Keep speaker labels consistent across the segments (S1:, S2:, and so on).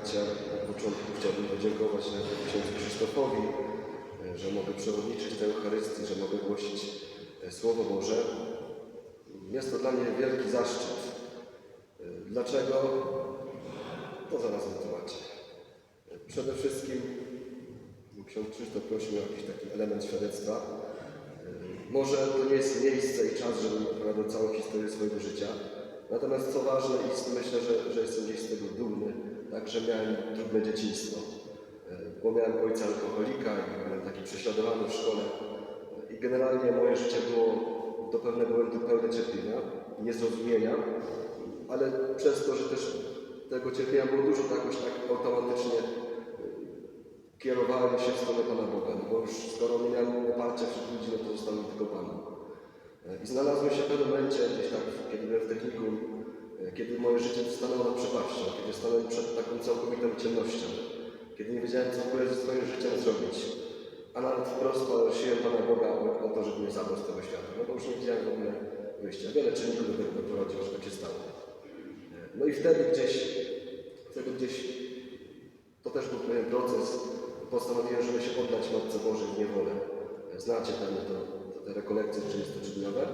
S1: Ja na początku chciałbym podziękować najpierw księdzu Krzysztofowi, e, że mogę przewodniczyć tej Eucharystii, że mogę głosić e, Słowo Boże. Jest to dla mnie wielki zaszczyt. E, Dlaczego? To zaraz wytłumaczę. Przede wszystkim ksiądz Krzysztof prosił o jakiś taki element świadectwa. Może to nie jest miejsce i czas, żebym opowiadał całą historię swojego życia. Natomiast co ważne i myślę, że, że jestem gdzieś z tego dumny, także miałem trudne dzieciństwo. E, Bo miałem ojca alkoholika i byłem taki prześladowany w szkole. I generalnie moje życie było do pewnego momentu pełne cierpienia niezrozumienia, ale przez to, że też tego cierpienia było dużo, jakoś tak automatycznie e, kierowałem się w stronę Pana Boga, no bo już skoro nie miałem oparcia wśród ludzi, no to zostanę tylko Panu. E, I znalazłem się w pewnym momencie, gdzieś tak, kiedy byłem w technikum, e, kiedy moje życie stanęło na przepaścią, kiedy stanąłem przed taką całkowitą ciemnością, kiedy nie wiedziałem, co w ogóle ze swoim życiem zrobić. A nawet wprost prosiłem Pana Boga o, to, żeby mnie zabrał z tego świata, no bo już nie widziałem w ogóle wyjścia. Wiele czynników do tego doprowadziło, że tak się stało. E, No i wtedy gdzieś, wtedy gdzieś, to też był pewien proces, postanowiłem, żeby się oddać Matce Bożej w niewolę. E, Znacie pewnie to, to, te rekolekcje 33-dniowe.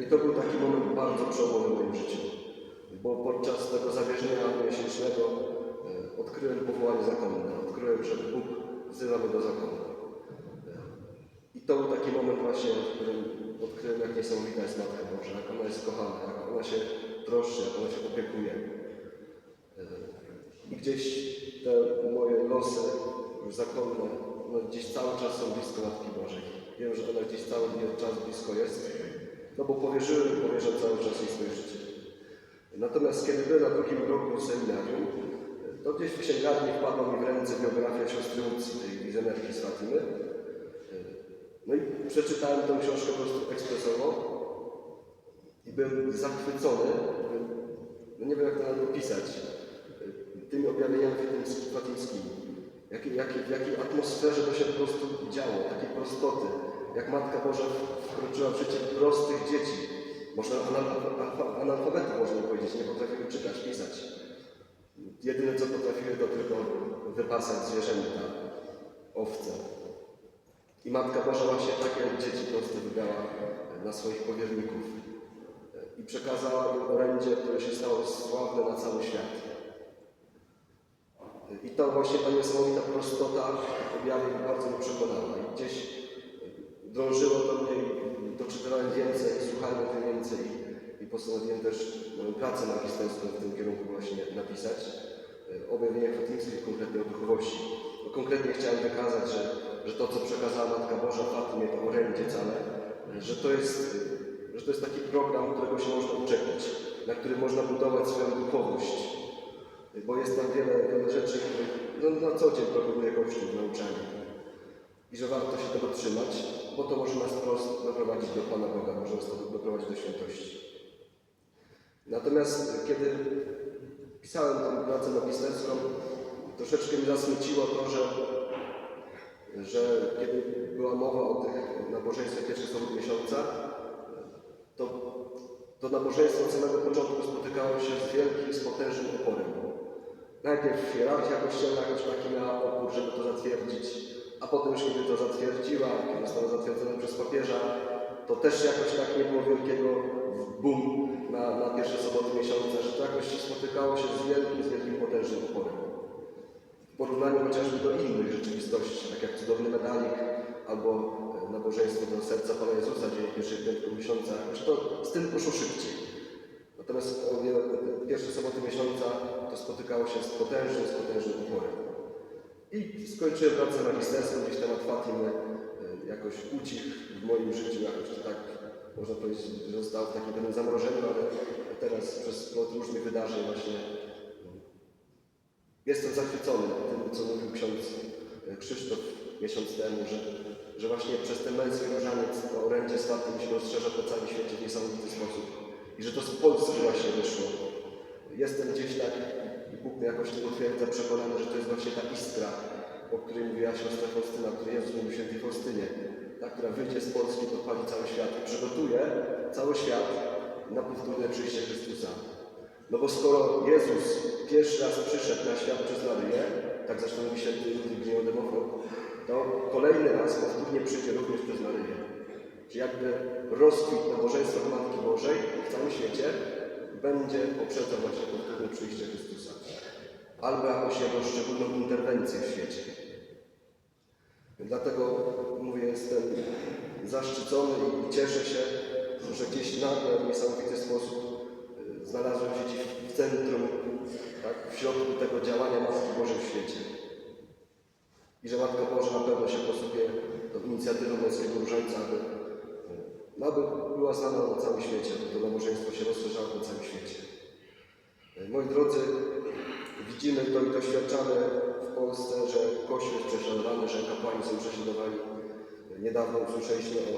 S1: I to był taki moment bardzo przełomowy w moim życiu, bo podczas tego zawierzenia miesięcznego e, odkryłem powołanie zakonne, odkryłem, że Bóg wzywa mnie do zakonu. E, I to był taki moment właśnie, w którym odkryłem, jak niesamowita jest Matka Boża, jak ona jest kochana, jak ona się troszczy, jak ona się opiekuje. E, I gdzieś te moje losy już zakonne, no gdzieś cały czas są blisko Matki Bożej. Wiem, że ona gdzieś cały czas blisko jest, no bo powierzyłem, powierzam cały czas jej swoje życie. Natomiast kiedy byłem na drugim roku seminarium, to gdzieś w księgarni wpadła mi w ręce biografia siostry Lucji, tej wizjonerki z Fatimy. No i przeczytałem tę książkę po prostu ekspresowo i byłem zachwycony, no nie wiem jak to nawet opisać, tymi objawieniami fatimskimi. Jakie, jakie, w jakiej atmosferze to się po prostu działo, takiej prostoty. Jak Matka Boża wkroczyła w życie prostych dzieci. Można anal- analfabety, można powiedzieć, nie potrafiły czytać, pisać. Jedyne co potrafiły to tylko wypasać zwierzęta, owce. I Matka Boża właśnie takie dzieci po prostu wybrała na swoich powierników i przekazała im orędzie, które się stało sławne na cały świat. I to właśnie ta niesamowita prostota objawień bardzo mnie przekonała. I gdzieś drążyło do mnie, i więcej, słuchałem o tym więcej i, i postanowiłem też moją pracę magisterską w tym kierunku właśnie napisać. E, Objawienia fatimskie konkretnie o duchowości. Bo konkretnie chciałem wykazać, że, że to, co przekazała Matka Boża Fatimie, to orędzie całe, e, że to jest, e, że to jest taki program, którego się można uczepić, na którym można budować swoją duchowość. Bo jest tam wiele, wiele rzeczy, których no, na co dzień proponuje Kościół w nauczaniu. I że warto się tego trzymać, bo to może nas wprost doprowadzić do Pana Boga, może nas to doprowadzić do świętości. Natomiast kiedy pisałem tę pracę magisterską, troszeczkę mnie zasmuciło to, że, że kiedy była mowa o tych nabożeństwach pierwszych sobot miesiąca, to, to nabożeństwo od samego początku spotykało się z wielkim, z potężnym oporem. Najpierw hierarchia kościelna jakoś taki miała opór, żeby to zatwierdzić, a potem już kiedy to zatwierdziła, kiedy zostało zatwierdzone przez papieża, to też jakoś tak nie było wielkiego boom na, na pierwsze soboty miesiąca, że to jakoś spotykało się z wielkim, z wielkim potężnym oporem. W porównaniu chociażby do innych rzeczywistości, tak jak cudowny medalik albo nabożeństwo do serca Pana Jezusa, dzieje pierwszych piątku miesiąca, że to z tym poszło szybciej. Natomiast pierwsze soboty miesiąca to spotykało się z potężnym, z potężnym oporem. I skończyłem pracę magisterską, gdzieś temat Fatimy e, jakoś ucichł w moim życiu, jakoś tak, można powiedzieć, został w takim pewnym zamrożeniu, ale teraz przez plot różnych wydarzeń właśnie Jestem zachwycony tym, co mówił ksiądz e, Krzysztof miesiąc temu, że, że właśnie przez ten męski różaniec to orędzie z Fatim się rozszerza po całym świecie w niesamowity sposób. I że to z Polski właśnie wyszło. Jestem gdzieś tak, jakoś tym utwierdza, przekonany, że to jest właśnie ta iskra, o której mówiła siostra Faustyna, o której Jezus mówił świętej Faustynie. Ta, która wyjdzie z Polski, podpali cały świat i przygotuje cały świat na powtórne przyjście Chrystusa. No bo skoro Jezus pierwszy raz przyszedł na świat przez Maryję, tak zresztą mówi święty Ludwik Nieodemofor, to kolejny raz powtórnie przyjdzie również przez Maryję. Czyli jakby rozkwit nabożeństwa Matki Bożej w całym świecie będzie poprzedzał właśnie powtórne przyjście Chrystusa. Albo jakąś jego szczególną interwencję w świecie. Dlatego mówię, jestem zaszczycony i cieszę się, że gdzieś nagle w niesamowity sposób y, znalazłem się dziś w centrum, tak, w środku tego działania Matki Bożej w świecie. I że Matka Boża na pewno się posługuje tą inicjatywą Męskiego Różańca, aby, y, aby była znana na całym świecie, aby to nabożeństwo się rozszerzało po całym świecie. Y, Moi drodzy, widzimy to i doświadczamy w Polsce, że Kościół jest prześladowany, że kapłani są prześladowani. Niedawno usłyszeliśmy o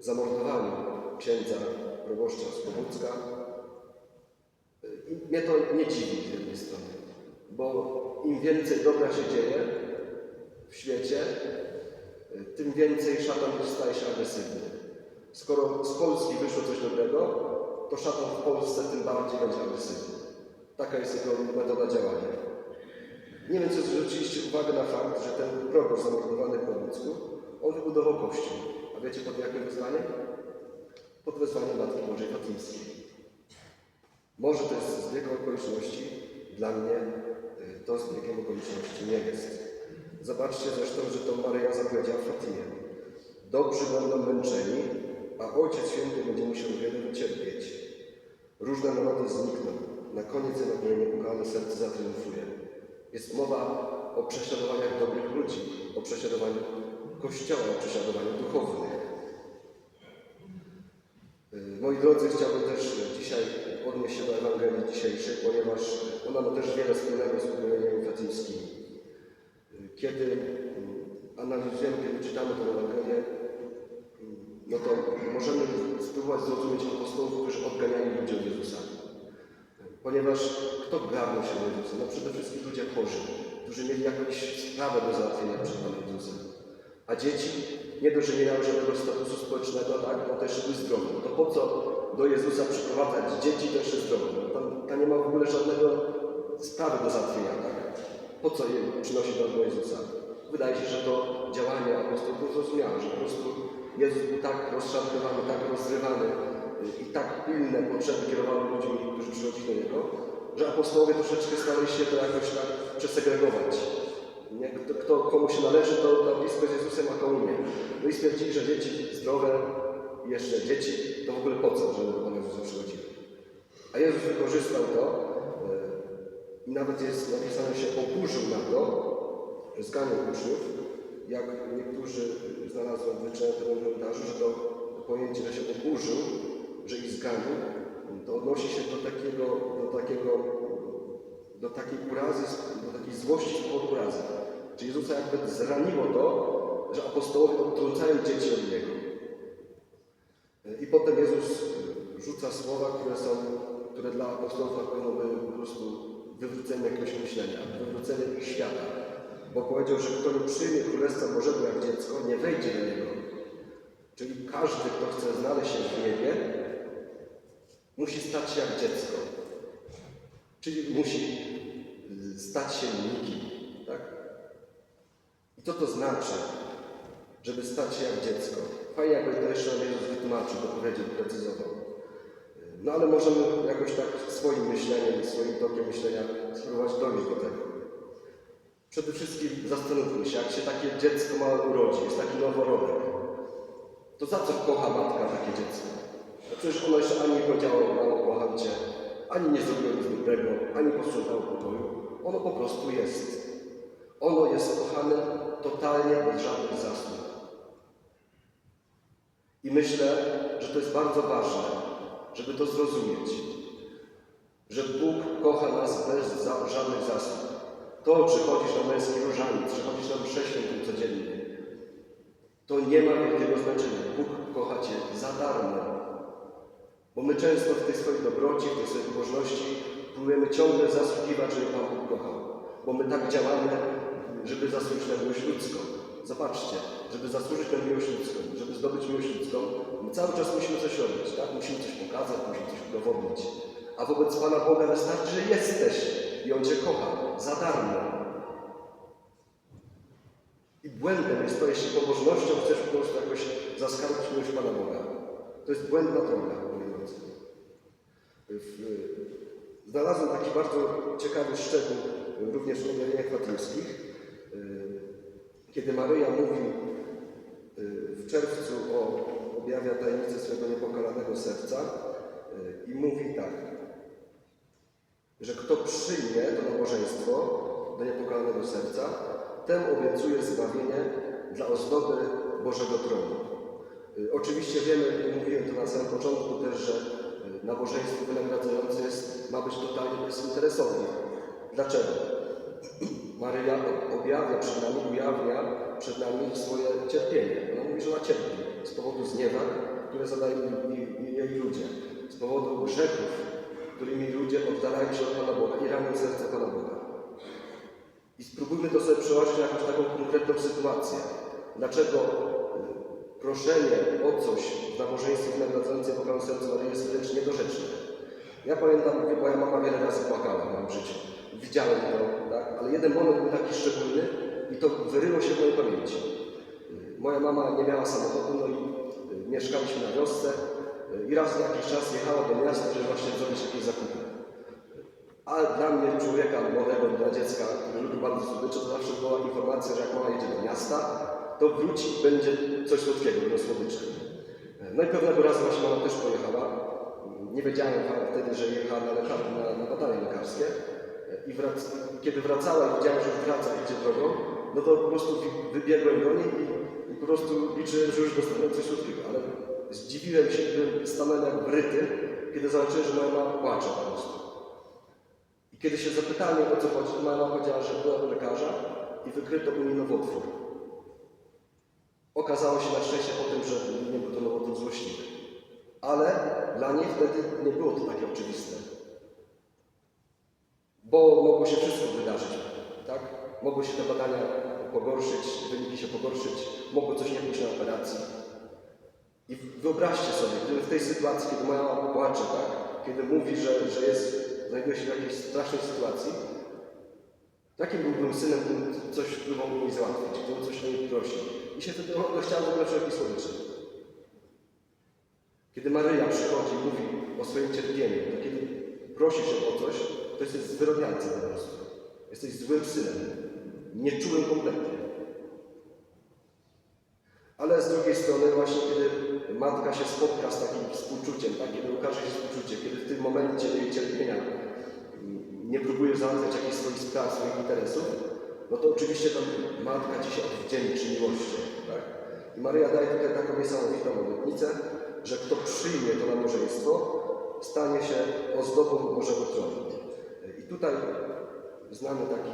S1: y, zamordowaniu księdza proboszcza z Powódzka. Y, I mnie to nie dziwi z jednej strony, bo im więcej dobra się dzieje w świecie, tym więcej szatan staje się agresywny. Skoro z Polski wyszło coś dobrego, to szatan w Polsce tym bardziej będzie agresywny. Taka jest jego metoda działania. Nie wiem, czy zwróciliście uwagę na fakt, że ten proboszcz zamordowany w Powódzku, on wybudował kościół. A wiecie pod jakim wezwaniem? Pod wezwaniem Matki Bożej Fatimskiej. Może to jest zbieg okoliczności, dla mnie y, to zbiegiem okoliczności nie jest. Zobaczcie zresztą, że to Maryja zapowiedziała Fatimie. Dobrzy będą męczeni, a Ojciec Święty będzie musiał wiele wycierpieć. Różne narody znikną. Na koniec jednak moje niekochane serce zatriumfuje. Jest mowa o prześladowaniach dobrych ludzi, o prześladowaniu Kościoła, o prześladowaniu duchownych. Y, Moi drodzy, chciałbym też dzisiaj odnieść się do Ewangelii dzisiejszej, ponieważ ona ma też wiele wspólnego z pokoleniami fatimskimi. Y, Kiedy mm, analizujemy, kiedy czytamy tę Ewangelię, mm, no to możemy spróbować zrozumieć apostołów, którzy odganiali ludzi od Jezusa. Ponieważ kto garnął się Jezusa? No przede wszystkim ludzie chorzy, którzy mieli jakąś sprawę do załatwienia przed Jezusem. A dzieci nie dość, że nie miały żadnego statusu społecznego, tak, to jeszcze były zdrowe. To po co do Jezusa przyprowadzać dzieci, jeszcze zdrowe? No tam, tam nie ma w ogóle żadnego sprawy do załatwienia, tak? Po co je przynosi do, Jezusa? Wydaje się, że to działanie apostołów było zrozumiałe, że po prostu Jezus był tak rozszarpywany, tak rozrywany i tak pilne potrzeby kierowały ludźmi, którzy przychodzili do Niego, że apostołowie troszeczkę starali się to jakoś tak przesegregować. Nie? Kto, kto komu się należy, to ta bliskość z Jezusem, a komu nie. No i stwierdzili, że dzieci zdrowe, jeszcze dzieci, to w ogóle po co, żeby do Pana Jezusa przychodzili. A Jezus wykorzystał to y, i nawet jest napisane, się oburzył na to, że zganił uczniów, jak niektórzy znalazłem w komentarzu, że to pojęcie, że się oburzył, zganił, to odnosi się do takiego, do takiego, do takiej urazy, do takiej złości powodu urazy. Czy Jezusa jakby zraniło to, że apostołowie odtrącają dzieci od Niego. I potem Jezus rzuca słowa, które są, które dla apostołów na po prostu wywróceniem jakiegoś myślenia, wywróceniem świata. Bo powiedział, że kto nie przyjmie Królestwa Bożego jak dziecko, nie wejdzie do niego. Czyli każdy, kto chce znaleźć się w niebie, musi stać się jak dziecko. Czyli musi y, stać się nikim. Tak? I co to znaczy, żeby stać się jak dziecko? Fajnie, jakby to jeszcze Jezus wytłumaczył, dopowiedział, precyzował. No ale możemy jakoś tak swoim myśleniem, swoim tokiem myślenia spróbować dojść do tego. Przede wszystkim zastanówmy się, jak się takie dziecko małe urodzi, jest taki noworodek, to za co kocha matka takie dziecko? Przecież ono jeszcze ani nie powiedziało, mamo, kocham Cię, ani nie zrobiło nic dobrego, ani posprzątało pokoju. Ono po prostu jest. Ono jest kochane totalnie bez żadnych zasług. I myślę, że to jest bardzo ważne, żeby to zrozumieć, że Bóg kocha nas bez żadnych zasług. To, czy chodzisz na męski różaniec, czy chodzisz na mszę świętą codziennie, to nie ma wielkiego znaczenia. Bóg kocha Cię za darmo. Bo my często w tej swojej dobroci, w tej swojej pobożności próbujemy ciągle zasługiwać, żeby Pan Bóg kochał. Bo my tak działamy, żeby zasłużyć na miłość ludzką. Zobaczcie, żeby zasłużyć na miłość ludzką, żeby zdobyć miłość ludzką, my cały czas musimy coś robić, tak? Musimy coś pokazać, musimy coś udowodnić. A wobec Pana Boga wystarczy, że jesteś. i On Cię kocha za darmo. I błędem jest to, jeśli pobożnością chcesz po prostu jakoś zaskarbić miłość Pana Boga. To jest błędna droga, Znalazłem taki bardzo ciekawy szczegół również w objawieniach fatimskich, y, kiedy Maryja mówi y, w czerwcu o objawia tajemnicę swojego niepokalanego serca y, i mówi tak, że kto przyjmie to nabożeństwo do niepokalanego serca, temu obiecuje zbawienie dla ozdoby Bożego Tronu. Oczywiście wiemy, mówiłem to na samym początku też, że nabożeństwo wynagradzające jest, ma być totalnie bezinteresowne. Dlaczego? Maryja objawia przed nami, ujawnia przed nami swoje cierpienie. Ona mówi, że ona cierpi z powodu zniewań, które zadają jej- ludzie, z powodu grzechów, którymi ludzie oddalają się od Pana Boga i ranią serce Pana Boga. I spróbujmy to sobie przełożyć na jakąś taką konkretną sytuację. Dlaczego proszenie o coś w nabożeństwie wynagradzające pokoju serca Maryi jest wręcz niedorzeczne. Ja pamiętam, wie, moja mama wiele razy płakała w moim życiu. Widziałem to, tak? ale jeden moment był taki szczególny i to wyryło się w mojej pamięci. Moja mama nie miała samochodu, no i y, mieszkaliśmy na wiosce y, i raz na jakiś czas jechała do miasta, żeby właśnie zrobić jakieś zakupy. A dla mnie, człowieka młodego, dla dziecka, który lubi bardzo słodycze, to zawsze była informacja, że jak mama jedzie do miasta, to wróci i będzie coś słodkiego, będą słodycze. No i pewnego razu właśnie mama też pojechała. Nie wiedziałem wtedy, że jechała na, lekar, na, na badania lekarskie. I wrac, kiedy wracała i widziałem, że już wraca, idzie drogą, no to po prostu wybiegłem do niej i, i po prostu liczyłem, że już dostanę coś słodkiego. Ale zdziwiłem się, gdy stanąłem jak wryty, kiedy zobaczyłem, że mama płacze po prostu. I kiedy się zapytałem o co chodzi, mama powiedziała, że była do lekarza i wykryto u niej nowotwór. Okazało się na szczęście po tym, że nie był to nowotwór złośliwy. Ale dla niej wtedy nie było to takie oczywiste. Bo mogło się wszystko wydarzyć, tak? Mogły się te badania pogorszyć, wyniki się pogorszyć, mogło coś nie pójść na operacji. I wyobraźcie sobie, gdyby w tej sytuacji, kiedy moja mama płacze, tak? Kiedy mówi, że, że jest, znajduje się w jakiejś strasznej sytuacji, Takim byłbym synem, gdybym coś próbował mi załatwić, gdybym coś o niej prosił. I się wtedy chciałem w ogóle wszelkich. Kiedy Maryja przychodzi i mówi o swoim cierpieniu, to kiedy prosi się o coś, to jesteś zwyrodnialcem po prostu. Jesteś złym synem. Nieczułym kompletnie. Ale z drugiej strony właśnie kiedy matka się spotka z takim współczuciem, tak? kiedy ukaże się współczucie, kiedy w tym momencie jej cierpienia nie próbuje załatwiać jakichś swoich spraw, swoich interesów, no to oczywiście tam matka ci się odwdzięczy miłością. Maryja daje tutaj taką niesamowitą obietnicę, że kto przyjmie to nabożeństwo, stanie się ozdobą Bożego Tronu. I tutaj znany taki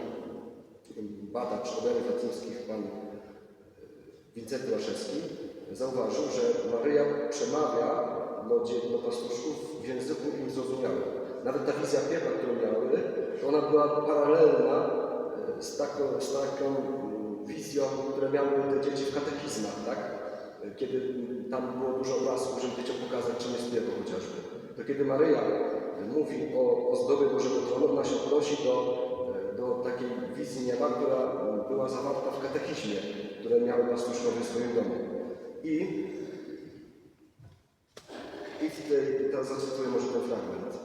S1: badacz objawień fatimskich, pan Wincenty Łaszewski, zauważył, że Maryja przemawia do, do pastuszków w języku im zrozumiałym. Nawet ta wizja piekła, którą miały, ona była paralelna e, z taką, z taką wizją, które miały te dzieci w katechizmach, tak? Kiedy tam było dużo obrazów, żeby dzieciom pokazać, czym jest piekło chociażby. To kiedy Maryja e, mówi o ozdobie Bożego Tronu, ona się odnosi do, e, do takiej wizji nieba, która była zawarta w katechizmie, które miały pastuszkowie w swoim domu. I i w tej, teraz zacytuję może ten fragment.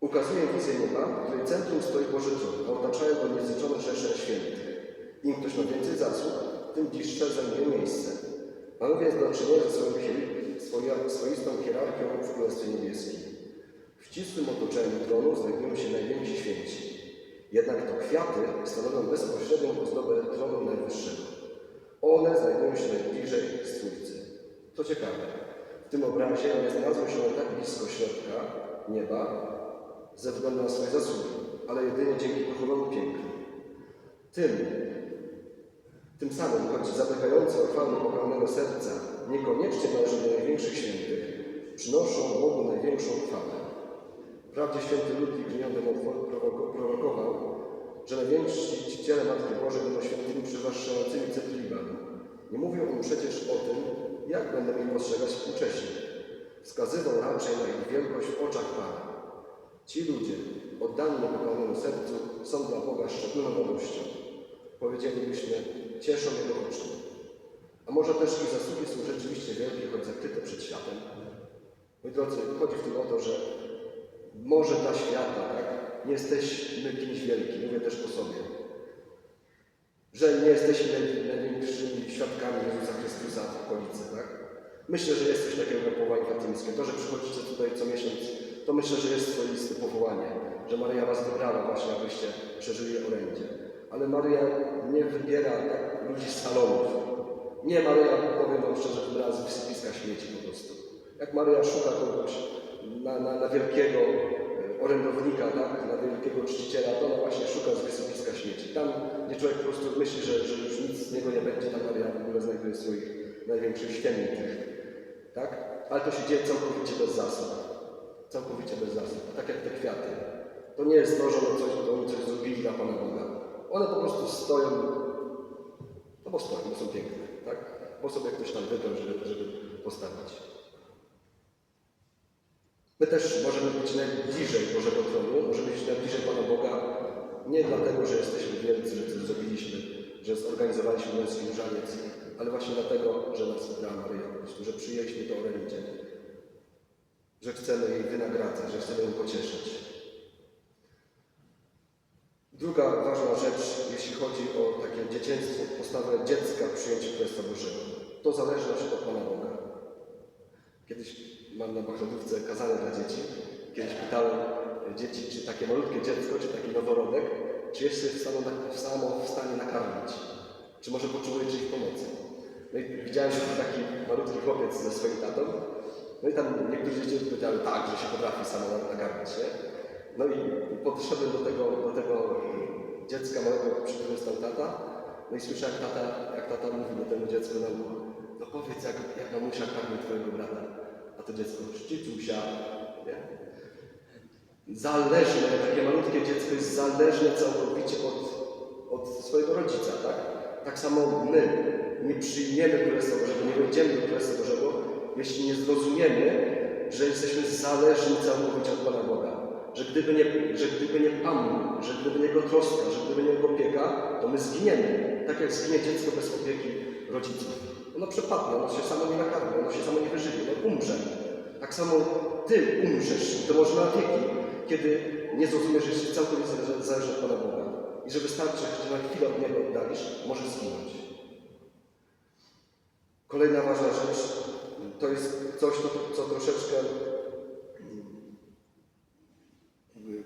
S1: Ukazuje wizję nieba, w której centrum stoi Boży a otaczają go niezliczone rzesze świętych. Im ktoś ma więcej zasług, tym bliższe zajmuje miejsce. Mamy więc do czynienia ze swoją swoistą hierarchią w Królestwie Niebieskim. W ścisłym otoczeniu tronu znajdują się najwięksi święci. Jednak to kwiaty stanowią bezpośrednią ozdobę tronu Najwyższego. One znajdują się najbliżej Stwórcy. Co ciekawe, w tym obrazie nie znalazły się tak blisko środka nieba ze względu na swoje zasługi, ale jedynie dzięki duchowemu pięknu. Tym, tym samym, choć zamykające o chwałę pokochanego serca niekoniecznie należą do największych świętych, przynoszą Bogu największą chwałę. Wprawdzie święty Ludwik Grzeniądem proroko- prorokował, że najwięksi czciciele Matki Bożej będą świętymi przewyższającymi centry Libanu. Nie mówił on przecież o tym, jak będą ich postrzegać współcześnie. Wskazywał raczej na ich wielkość w oczach Pana. Ci ludzie, oddani niepokolanemu sercu, są dla Boga szczególną radością. Powiedzielibyśmy, cieszą Jego oczy. A może też ich zasługi są rzeczywiście wielkie, choć zakryte przed światem. Moi drodzy, chodzi w tym o to, że może dla świata, tak, nie jesteśmy kimś wielkim, mówię też po sobie, że nie jesteśmy naj- największymi świadkami Jezusa Chrystusa w okolicy, tak? Myślę, że jest coś takiego jak powołanie. To, że przychodzicie tutaj co miesiąc, to myślę, że jest swoiste powołanie, że Maryja was wybrała właśnie, abyście przeżyli orędzie. Ale Maryja nie wybiera tak, ludzi z salonów. Nie, Maryja, powiem wam szczerze, wybrała z wysypiska śmieci po prostu. Jak Maryja szuka kogoś na, na, na wielkiego e, orędownika, tak? na wielkiego czciciela, to ona właśnie szuka z wysypiska śmieci. Tam, gdzie człowiek po prostu myśli, że, że już nic z niego nie będzie, tam Maria w ogóle znajduje swoich największych świętych. Tak? Ale to się dzieje całkowicie bez zasad. Całkowicie bez zasad. Tak jak te kwiaty. To nie jest to, że one coś, że oni coś zrobili dla Pana Boga. One po prostu stoją, no bo stoją, bo są piękne. Tak? Bo sobie ktoś tam wybrał, żeby, żeby postawić. My też możemy być najbliżej Bożego Tronu, możemy być najbliżej Pana Boga nie dlatego, że jesteśmy wielcy, że coś zrobiliśmy, że zorganizowaliśmy męski różaniec, ale właśnie dlatego, że nas wybrała Maryja po prostu, że przyjęliśmy to orędzie, że chcemy jej wynagradzać, że chcemy ją pocieszyć. Druga ważna rzecz, jeśli chodzi o takie dzieciństwo, postawę dziecka w przyjęciu Królestwa Bożego. To przykład od Pana Boga. Kiedyś mam na Bachrodówce kazanie dla dzieci. Kiedyś pytałem dzieci, czy takie malutkie dziecko, czy taki noworodek, czy jest w stanie, w samo w stanie nakarmić? Czy może potrzebuje czyjejś pomocy? No i widziałem, że taki malutki chłopiec ze swoim tatą. No i tam niektórzy dzieci odpowiedziały tak, że się potrafi samo nakarmić, nie? No i podszedłem do tego, do tego dziecka małego, przy którym tata. No i słyszę, jak tata, jak tata mówi do temu dziecku na ucho. No powiedz, jak, jak mamusia karmi twojego brata. A to dziecko, szczyciusia, nie? Zależne, takie malutkie dziecko jest zależne całkowicie od, od swojego rodzica, tak? Tak samo my nie przyjmiemy Królestwa Bożego, nie wejdziemy do Królestwa Bożego, jeśli nie zrozumiemy, że jesteśmy zależni całkowicie od Pana Boga. Że gdyby, nie, że gdyby nie Pan, że gdyby nie Jego troska, że gdyby nie Jego opieka, to my zginiemy. Tak jak zginie dziecko bez opieki rodziców. Ono przepadnie, ono się samo nie nakarmi, ono się samo nie wyżywi, ono umrze. Tak samo Ty umrzesz, to może na wieki, kiedy nie zrozumiesz, że jesteś całkowicie zależny od Pana Boga. I że wystarczy, że na chwilę od Niego oddalisz, możesz zginąć. Kolejna ważna rzecz to jest coś, co, co troszeczkę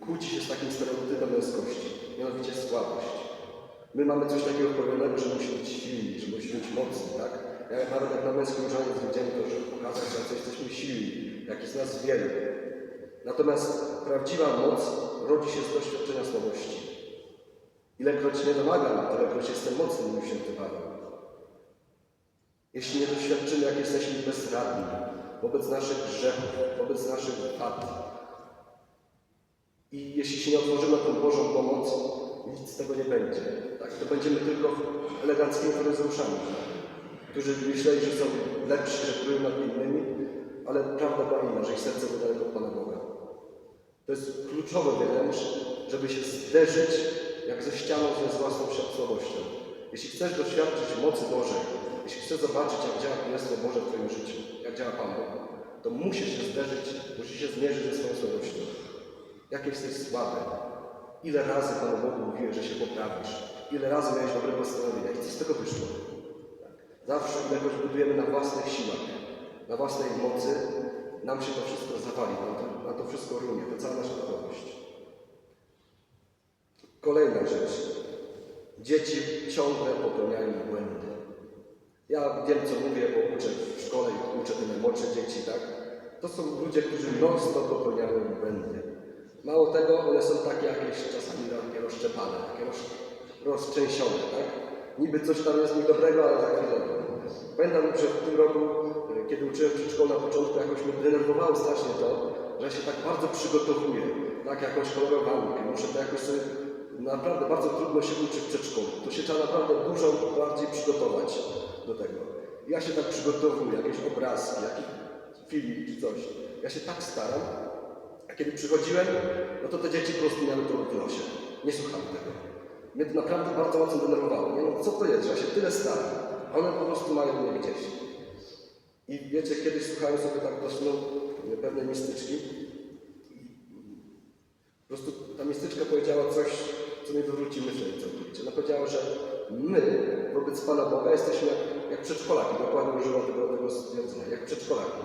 S1: kłóci się z takim stereotypem męskości, mianowicie słabość. My mamy coś takiego wprawionego, że musimy być silni, że musimy być mocni, tak? Ja nawet jak na męskim różaniec widziałem to, żeby pokazać, że jesteśmy silni, jak jest nas wielu. Natomiast prawdziwa moc rodzi się z doświadczenia słabości. Ilekroć nie domagam, tylekroć jestem mocny, mówi święty Paweł. Jeśli nie doświadczymy, jak jesteśmy bezradni wobec naszych grzechów, wobec naszych wad, i jeśli się nie otworzymy na tą Bożą pomoc, nic z tego nie będzie. Tak? To będziemy tylko eleganckimi faryzeuszami, którzy myśleli, że są lepsi, że królują nad innymi, ale prawda była inna, że ich serce było daleko od Pana Boga. To jest kluczowe wręcz, żeby się zderzyć jak ze ścianą ze własną słabością. Jeśli chcesz doświadczyć mocy Bożej, jeśli chcesz zobaczyć, jak działa Królestwo Boże w Twoim życiu, jak działa Pan Bóg, to musisz się zderzyć, musisz się zmierzyć ze swoją słabością. Jak jesteś słaby? Ile razy Panu Bogu mówiłeś, że się poprawisz? Ile razy miałeś dobre postanowienia? I co z tego wyszło? Tak. Zawsze jakoś budujemy na własnych siłach, na własnej mocy, nam się to wszystko zawali, nam to, nam to wszystko runie, to cała nasza duchowość. Kolejna rzecz. Dzieci ciągle popełniają błędy. Ja wiem, co mówię, bo uczę w szkole i uczę te najmłodsze dzieci, tak? To są ludzie, którzy non-stop popełniają błędy. Mało tego, one są takie jakieś czasami takie rozszczepane, takie roz, rozczęsione, tak? Niby coś tam jest niedobrego, ale za chwilę. Pamiętam, że w tym roku, e, kiedy uczyłem przedszkolu na początku, jakoś mnie denerwowało strasznie to, że ja się tak bardzo przygotowuję, tak, jakąś kolorowankę, muszę to jakoś sobie, naprawdę bardzo trudno się uczyć w przedszkolu. To się trzeba naprawdę dużo bardziej przygotować do tego. Ja się tak przygotowuję, jakieś obrazki, jakiś film czy coś. Ja się tak staram, A kiedy przychodziłem, no to te dzieci po prostu miały to w. Nie słuchały tego. Mnie to naprawdę bardzo mocno denerwowało. Nie? No co to jest, że się tyle staram, a one po prostu mają mnie gdzieś. I wiecie, kiedyś słuchałem sobie tak do snu pewnej mistyczki. Po prostu ta mistyczka powiedziała coś, co mnie wywróci myślenie całkowicie. Ona powiedziała, że my wobec Pana Boga jesteśmy jak, jak przedszkolaki. Dokładnie użyła tego, tego stwierdzenia, jak przedszkolaki.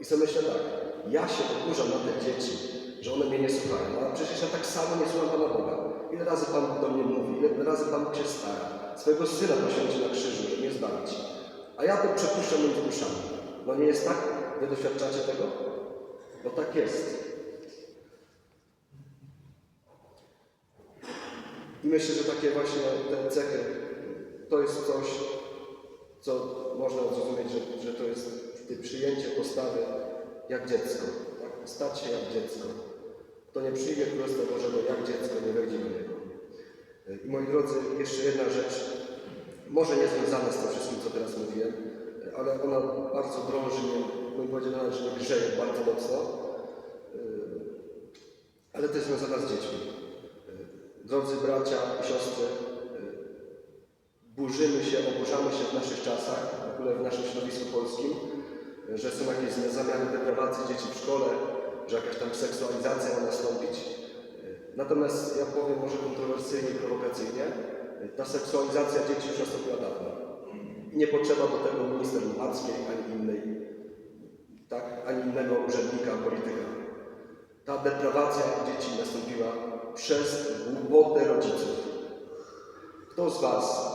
S1: I sobie myślę tak, ja się okurzam na te dzieci, że one mnie nie słuchają, a przecież ja tak samo nie słucham Pana Boga. Ile razy Pan do mnie mówi, ile razy Pan się stara. Swojego Syna poświęci na krzyżu, żeby mnie zbawić. A ja to przepuszczam między duszami. No nie jest tak? Wy doświadczacie tego? Bo tak jest. I myślę, że takie właśnie te cechy to jest coś, co można zrozumieć, że, że to jest przyjęcie postawy jak dziecko. Tak? Stać się jak dziecko. Kto nie przyjmie Królestwa Bożego jak dziecko, nie wejdzie do niego. I moi drodzy, jeszcze jedna rzecz, może nie związana z tym wszystkim, co teraz mówiłem, ale ona bardzo drąży mnie, bym powiedział że mnie grzeje bardzo mocno, ale to jest związana z dziećmi. Drodzy bracia i siostry, burzymy się, oburzamy się w naszych czasach, w ogóle w naszym środowisku polskim, że są jakieś zamiany deprawacji dzieci w szkole, że jakaś tam seksualizacja ma nastąpić. Natomiast ja powiem może kontrowersyjnie, prowokacyjnie, ta seksualizacja dzieci już nastąpiła dawno. Nie potrzeba do tego minister Lumackiej ani innej, tak, ani innego urzędnika, polityka. Ta deprawacja dzieci nastąpiła przez głupotę rodziców. Kto z Was,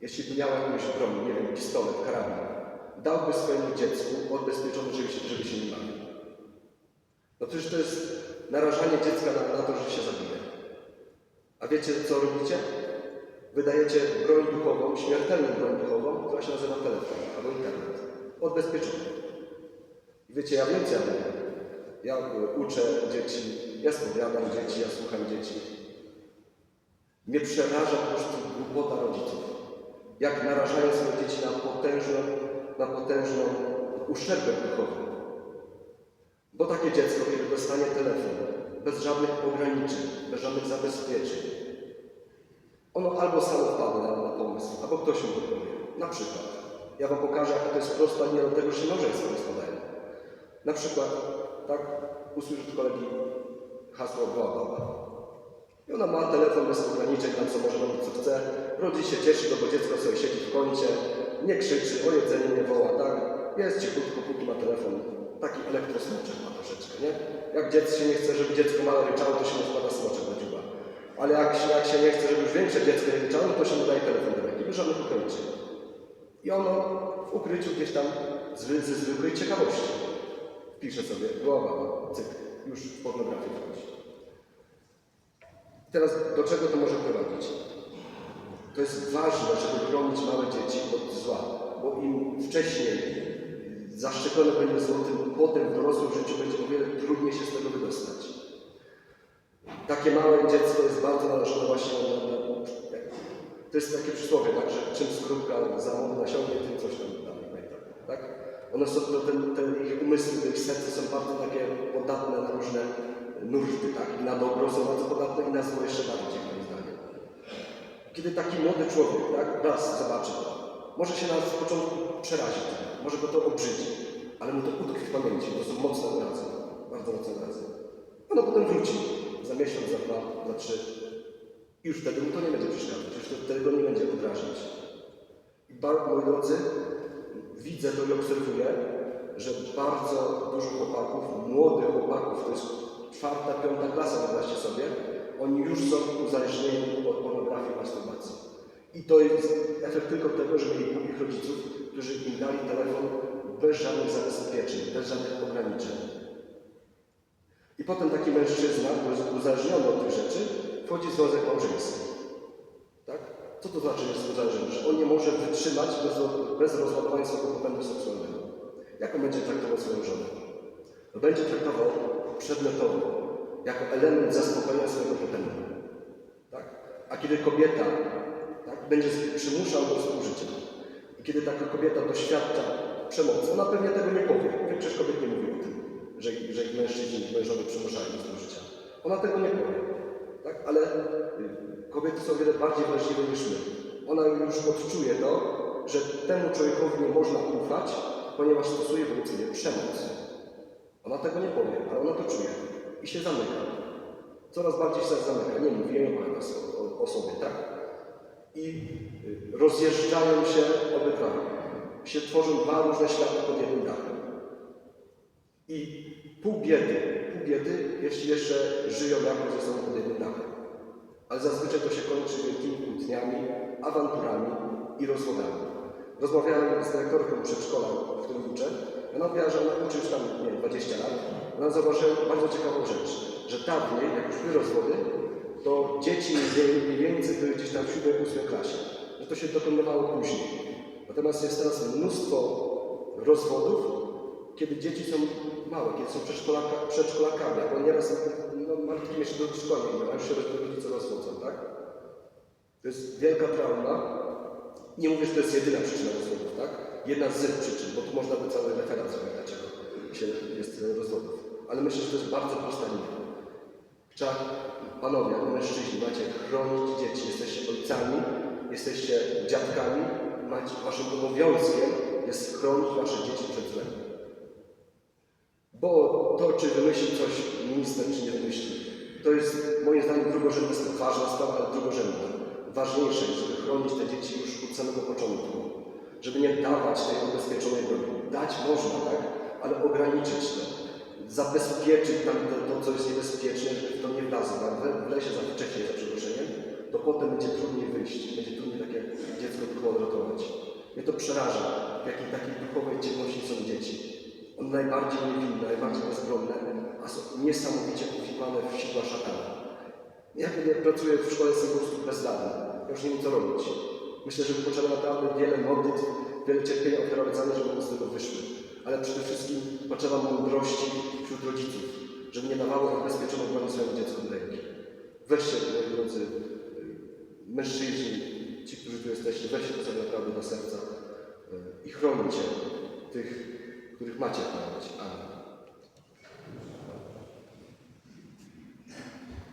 S1: jeśli by miał jakąś broń, nie wiem, pistolet, karabin, dałby swojemu dziecku odbezpieczony, żeby się, żeby się nie bawił? No przecież to jest narażanie dziecka na, na to, że się zabije. A wiecie, co robicie? Wydajecie broń duchową, śmiertelną broń duchową, która się nazywa telefon albo internet. Odbezpieczony. I wiecie, ja więcej mówię. Ja y, uczę dzieci, ja spowiadam dzieci, ja słucham dzieci. Mnie przeraża po prostu głupota rodziców. Jak narażają swoje dzieci na potężną, na potężną uszczerbę duchową. Bo takie dziecko, kiedy dostanie telefon, bez żadnych ograniczeń, bez żadnych zabezpieczeń, ono albo samo wpadnie na, pomysł, albo ktoś mu dopowie. Na przykład, ja Wam pokażę, jak to jest prosto, a nie od tego się małżeństwa rozpadają. Na przykład, tak, usłyszy od kolegi hasło baba. I ona ma telefon bez ograniczeń, tam co może robić co chce. Rodzic się cieszy, bo dziecko sobie siedzi w kącie, nie krzyczy, o jedzenie nie woła, tak? Jest cichutko, póki ma telefon. Taki elektrosmoczek ma troszeczkę, nie? Jak dziecko się nie chce, żeby dziecko małe ryczało, to się mu wkłada smoczek na dziuba. Ale jak się, jak się nie chce, żeby już większe dziecko nie ryczało, no to się mu daje telefon do ręki, bez żadnych ograniczeń. I ono w ukryciu gdzieś tam z, ze zwykłej ciekawości pisze sobie, głowa, cyk, już w pornografię wchodzi. Teraz do czego to może prowadzić? To jest ważne, żeby chronić małe dzieci od zła, bo im wcześniej zaszczepione będzie złotym, potem w dorosłym życiu będzie o wiele trudniej się z tego wydostać. Takie małe dziecko jest bardzo narażone właśnie na, na, to jest takie przysłowie, tak, że czym skrótka za nasiągnie, tym coś tam dalej pamiętam, tak? One są, to, ten, te ich umysły, te ich serce są bardzo takie podatne na różne nurty, tak? I na dobro są bardzo podatne i na zło jeszcze bardziej. Kiedy taki młody człowiek, tak, raz zobaczy może się na początku przerazić, może go to obrzydzi, ale mu to utkwi w pamięci, to są mocne urazy, bardzo mocne urazy. Ono potem wróci za miesiąc, za dwa, za trzy, i już wtedy mu to nie będzie przeszkadzać, już wtedy go nie będzie odrażać. I bardzo, moi drodzy, widzę to i obserwuję, że bardzo dużo chłopaków, młodych chłopaków, to jest czwarta, piąta klasa, wyobraźcie sobie, oni już są uzależnieni od pornografii i masturbacji. I to jest efekt tylko tego, że mieli głupich rodziców, którzy im dali telefon bez żadnych zabezpieczeń, bez żadnych ograniczeń. I potem taki mężczyzna, który jest uzależniony od tych rzeczy, wchodzi w związek małżeński. Tak? Co to znaczy jest uzależniony? Że on nie może wytrzymać bez, bez rozładowania swojego popędu seksualnego. Jak on będzie traktował swoją żonę? No będzie traktował przedmiotowo, jako element zaspokojenia swojego popędu. Tak? A kiedy kobieta tak, będzie przymuszał do współżycia i kiedy taka kobieta doświadcza przemocy, ona pewnie tego nie powie. Większość kobiet nie mówi o tym. że, że ich mężczyźni, ich mężowie przymuszają do życia. Ona tego nie powie. Tak? Ale y, kobiety są wiele bardziej wrażliwe niż my. Ona już odczuje to, że temu człowiekowi nie można ufać, ponieważ stosuje wobec niej przemoc. Ona tego nie powie, ale ona to czuje i się zamyka. Coraz bardziej się zamyka, nie mówi, nie opowiada so- o, o sobie, tak? I y, rozjeżdżają się obydwa. Się tworzą dwa różne światy pod jednym dachem. I pół biedy, pół biedy, jeśli jeszcze żyją razem ze sobą pod jednym dachem. Ale zazwyczaj to się kończy wielkimi kłótniami, awanturami i rozwodami. Rozmawiałem z dyrektorką przedszkola, w którym uczę. Ona mówiła, że ona uczy już tam, nie wiem, 20 lat. Ona zauważyła bardzo ciekawą rzecz, że dawniej, jak już były rozwody, to dzieci mniej- więcej były gdzieś tam w 7-8 klasie. Że to się dokonywało później. Natomiast jest teraz mnóstwo rozwodów, kiedy dzieci są małe, kiedy są przedszkolaka, przedszkolakami, albo nieraz no, malutkim jeszcze do szkoły, już się rodzice rozwodzą, tak? To jest wielka trauma. Nie mówię, że to jest jedyna przyczyna rozwodów, tak? Jedna z przyczyn, bo tu można by cały referat zrobić, dlaczego się jest rozwodów. Ale myślę, że to jest bardzo prosta linia. Trzeba, panowie, mężczyźni, macie chronić dzieci. Jesteście ojcami, jesteście dziadkami, macie, waszym obowiązkiem jest chronić wasze dzieci przed złem. Bo to, czy wymyśli coś minister, czy nie wymyśli, to jest moim zdaniem drugorzędna sprawa, ważna sprawa, ale drugorzędna. Ważniejsze jest, żeby chronić te dzieci już od samego początku. Żeby nie dawać tej ubezpieczonej broni. Dać można, tak? Ale ograniczyć to. Zabezpieczyć tam to, to co jest niebezpieczne, żeby to nie wlazło. W- wlezie za wcześnie, za przeproszeniem, to potem będzie trudniej wyjść. Będzie trudniej takie dziecko duchowo odratować. Mnie to przeraża, w jakiej takiej duchowej ciemności są dzieci. One najbardziej niewinne, najbardziej bezbronne, a są niesamowicie uwikłane w sidła szatana. Ja kiedy pracuję w szkole, jestem po prostu bezradny. Ja już nie wiem, co robić. Myślę, że potrzeba naprawdę wiele modlitw, wiele cierpienia ofiarowycane, żeby z tego wyszły. Ale przede wszystkim potrzeba mądrości wśród rodziców, żeby nie dawało zabezpieczoną broń swojemu dziecku do ręki. Weźcie, moi drodzy, y, mężczyźni, ci, którzy tu jesteście, weźcie to sobie naprawdę do serca y, i chrońcie tych, których macie chronić. Amen.